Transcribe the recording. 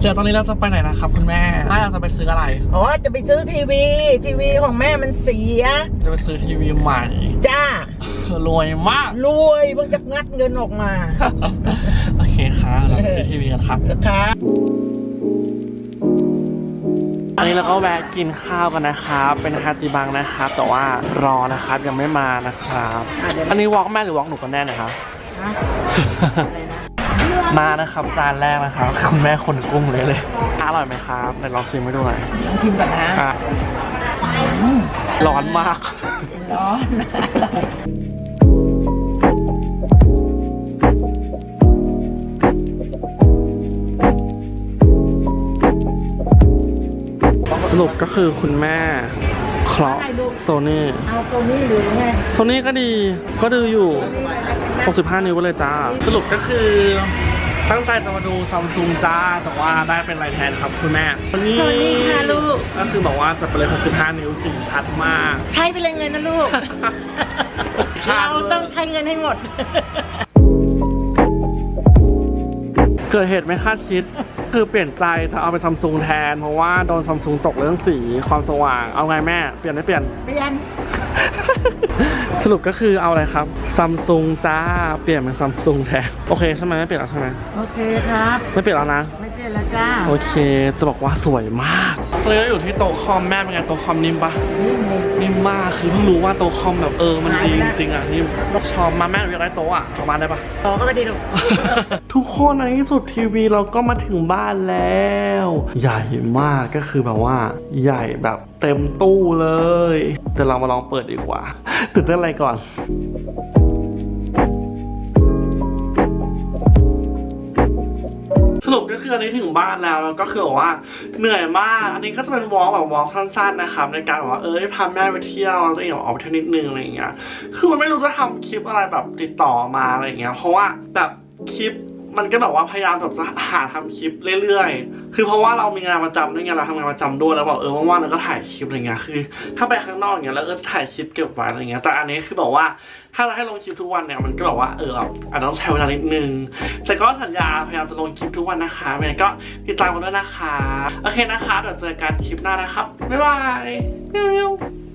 เดี๋ยวตอนนี้เราจะไปไหนนะครับคุณแม่ถ้าเราจะไปซื้ออะไร อ๋อ จะไปซื้อทีวี ทีวีของแม่มันเสีย จะไปซื้อทีวีใหม่ จ้ารวยมาก รวยเพิ่งจะงัดเงินออกมา โอเคครับเราไปซื้อทีวีกันครับนะคะอันนี้เราก็แวะกินข้าวกันนะครับ เป็นฮาจิบังนะครับ แต่ว่ารอนะครับยังไม่มานะครับอะเดี๋ยวอันนี้วอล์กแม่หรือวอล์กหนูกันแน่นะครับฮะอะไรนะ มานะครับจานแรกนะครับคุณแม่คนกุ้งเลยเลยอร่อยไหมครับเดี๋ยวลองชิมให้ดูหน่อยลองชิมก่อนนะอะร้อนมาก ร้อนสรุปก็คือคุณแม่เคราะห์โซนี่เอาตัวนี้หรือไงโซนี่ก็ดีก็ดูอยู่ 65 นิ้วไปเลยจ้า สรุปก็คือ ตั้งใจจะมาดูซัมซุงจ้า แต่ว่าได้เป็นไรแทนครับคุณแม่วันนี้สวัสดีค่ะลูก ก็คือบอกว่าจะไปเลย 65 นิ้วสีชัดมาก ใช้ไปเลยเงินนะลูก เราต้องใช้เงินให้หมด เกิดเหตุไม่คาดคิด คือเปลี่ยนใจจะเอาไปซัมซุงแทน เพราะว่าโดนซัมซุงตกเรื่องสีความสว่าง เอาไงแม่ เปลี่ยนไม่เปลี่ยน เปลี่ยน สรุปก็คือเอาอะไรครับซัมซุงจ้า เปลี่ยนเป็นซัมซุงแทน โอเคใช่ไหมไม่เปลี่ยนแล้วใช่ไหมโอเคครับ ไม่เปลี่ยนแล้วนะ ไม่เปลี่ยนแล้วจ้า โอเค จะบอกว่าสวยมากเลยอยู่ที่โต๊ะคอมแม่เป็นไงโต๊ะคอมนิ่มปะนี่มึงนิ่มมาก คือเพิ่งรู้ว่าโต๊ะคอมแบบเออมันดีหายไปจแล้วริงๆอะนิ่มชอบมาแม่อยากได้โต๊ะอะประมาณได้ปะต่อก็ไม่ดีลูกทุกคนในที่สุดทีวีเราก็มาถึงบ้านแล้ว ใหญ่มากก็คือแบบว่า ใหญ่แบบเต็มตู้เลย แต่เรามาลองเปิดดีกว่าตื่นเต้นอะไรก่อนสรุปก็คืออันนี้ถึงบ้านแล้วแล้วก็คือบอกว่าเหนื่อยมาก อันนี้ก็จะเป็นวอล์กแบบวอล์กสั้นๆนะครับในการแบบว่าเออพาแม่ไปเที่ยวตัวเองออกไปเที่ยวนิดนึงอะไรอย่างเงี้ยคือมันไม่รู้จะทำคลิปอะไรแบบติดต่อมาอะไรอย่างเงี้ยเพราะว่าแบบคลิป มันก็แบบว่าพยายามแบบจะหาทำคลิปเรื่อยๆ คือเพราะว่าเรามีงานประจำด้วยไงเราทำงานประจำด้วยแล้วบอกเออว่างๆเราก็ถ่ายคลิปอะไรเงี้ยคือ ถ้าไปข้างนอกอย่างเงี้ยแล้วก็จะถ่ายคลิปเก็บไว้อะไรเงี้ย แต่อันนี้คือบอกว่าถ้าเราให้ลงคลิปทุกวันเนี่ยมันก็แบบว่าเอออาจจะต้องใช้เวลานิดนึง แต่ก็สัญญาพยายามจะลงคลิปทุกวันนะคะยังไงก็ติดตามกันด้วยนะคะ โอเคนะคะเดี๋ยวเจอกันคลิปหน้านะครับบ๊ายบาย